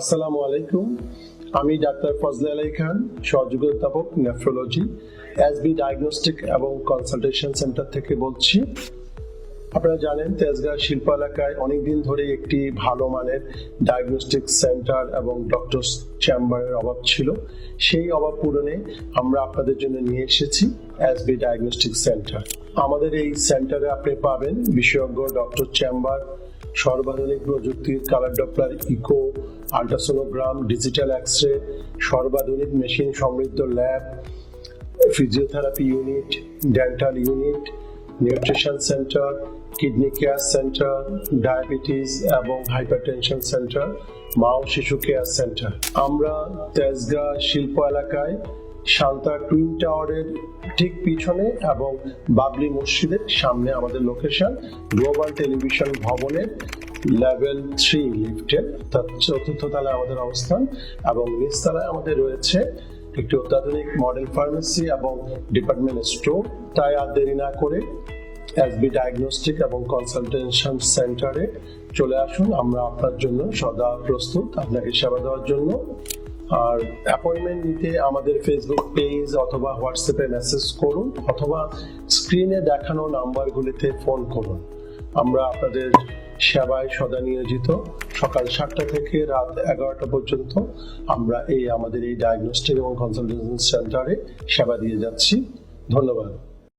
আসসালামু আলাইকুম। আমি ডাক্তার ফজলে আলাই খান, সহযোগী অধ্যাপক নেফ্রোলজি এসবি ডায়াগনস্টিক এবং কনসালটেশন সেন্টার থেকে বলছি। আপনারা জানেন তেজগাঁ শিল্প এলাকায় অনেকদিন ধরে একটি ভালো মানের ডায়াগনস্টিক সেন্টার এবং ডক্টর চেম্বারের অভাব ছিল। সেই অভাব পূরণে আমরা আপনাদের জন্য নিয়ে এসেছি এসবি ডায়াগনস্টিক সেন্টার আমাদের এই সেন্টারে আপনি পাবেন বিশেষজ্ঞ ডক্টর চেম্বার সর্বাধুনিক প্রযুক্তির colour doppler echo ultrasonogram digital X ray সর্বাধুনিক machine সমৃদ্ধ lab physiotherapy unit dental unit nutrition centre kidney care centre diabetes এবং হাইপারটেনশন সেন্টার মা ও শিশু কেয়ার সেন্টার আমরা তেজগাঁ শিল্প এলাকায় শান্তা টুইন টাওয়ারের ঠিক পিছনে এবং বাবলি মসজিদের সামনে আমাদের লোকেশন গ্লোবাল টেলিভিশন ভবনের লেভেল থ্রি লিফটের চতুর্থ তলায় আমাদের অবস্থান, এবং নিচতলায় আমাদের রয়েছে একটি অত্যাধুনিক মডেল ফার্মেসি এবং ডিপার্টমেন্ট স্টোর তাই আর দেরি না করে এসবি ডায়াগনস্টিক এবং কনসালটেশন সেন্টারে চলে আসুন। আমরা আপনার জন্য সদা প্রস্তুত, আপনাকে সেবা দেওয়ার জন্য। আর অ্যাপয়েন্টমেন্ট নিতে আমাদের ফেসবুক পেজ অথবা হোয়াটসঅ্যাপে মেসেজ করুন, অথবা স্ক্রিনে দেখানো নাম্বারগুলিতে ফোন করুন। আমরা আপনাদের সেবায় সদা নিয়োজিত সকাল সাতটা থেকে রাত এগারোটা পর্যন্ত আমরা এই আমাদের এই ডায়াগনস্টিক এবং কনসালটেশন সেন্টারে সেবা দিয়ে যাচ্ছি। ধন্যবাদ।